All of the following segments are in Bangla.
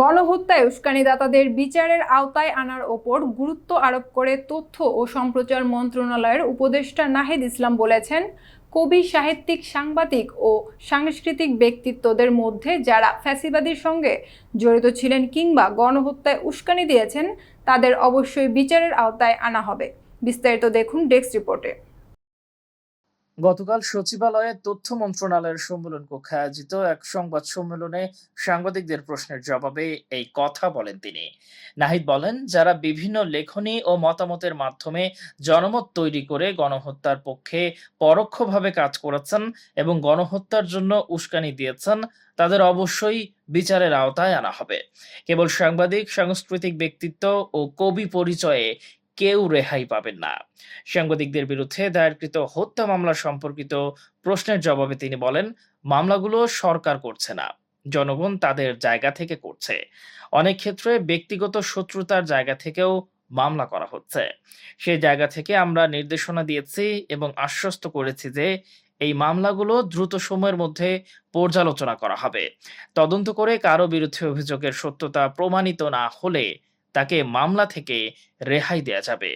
গণহত্যায় উস্কানিদাতাদের বিচারের আওতায় আনার ওপর গুরুত্ব আরোপ করে তথ্য ও সম্প্রচার মন্ত্রণালয়ের উপদেষ্টা নাহিদ ইসলাম বলেছেন, কবি, সাহিত্যিক, সাংবাদিক ও সাংস্কৃতিক ব্যক্তিত্বদের মধ্যে যারা ফ্যাসিবাদীর সঙ্গে জড়িত ছিলেন কিংবা গণহত্যায় উস্কানি দিয়েছেন, তাদের অবশ্যই বিচারের আওতায় আনা হবে। বিস্তারিত দেখুন ডেস্ক রিপোর্টে। গতকাল সচিবালয়ে তথ্য মন্ত্রণালয়ের সম্মেলন কক্ষে আয়োজিত এক সংবাদ সম্মেলনে সাংবাদিকদের প্রশ্নের জবাবে এই কথা বলেন তিনি। নাহিদ বলেন, যারা বিভিন্ন লেখনী ও মতামতের মাধ্যমে জনমত তৈরি করে গণহত্যার পক্ষে পরোক্ষভাবে কাজ করেছেন এবং গণহত্যার জন্য উস্কানি দিয়েছেন, তাদের অবশ্যই বিচারের আওতায় আনা হবে। কেবল সাংবাদিক, সাংস্কৃতিক ব্যক্তিত্ব ও কবি পরিচয়ে কেউ রেহাই পাবেন না। সাংবাদিকদের বিরুদ্ধে দায়েরকৃত হত্যা মামলা সম্পর্কিত প্রশ্নের জবাবে তিনি বলেন, মামলাগুলো সরকার করছে না। জনগণ তাদের জায়গা থেকে করছে। অনেক ক্ষেত্রে ব্যক্তিগত শত্রুতার জায়গা থেকেও মামলা করা হচ্ছে। সেই জায়গা থেকে আমরা নির্দেশনা দিয়েছি এবং আশ্বস্ত করেছি যে এই মামলাগুলো দ্রুত সময়ের মধ্যে পর্যালোচনা করা হবে। তদন্ত করে কারও বিরুদ্ধে অভিযোগের সত্যতা প্রমাণিত না হলে তাকে মামলা থেকে রেহাই দেয়া যাবে।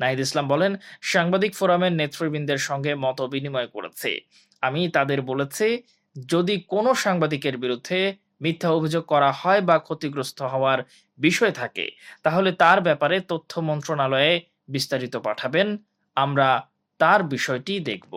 নাহিদ ইসলাম বলেন, সাংবাদিক ফোরামের নেতৃবৃন্দের সঙ্গে মত বিনিময় করেছে। আমি তাদের বলেছি, যদি কোনো সাংবাদিকের বিরুদ্ধে মিথ্যা অভিযোগ করা হয় বা ক্ষতিগ্রস্ত হওয়ার বিষয় থাকে, তাহলে তার ব্যাপারে তথ্য মন্ত্রণালয়ে বিস্তারিত পাঠাবেন। আমরা তার বিষয়টি দেখব।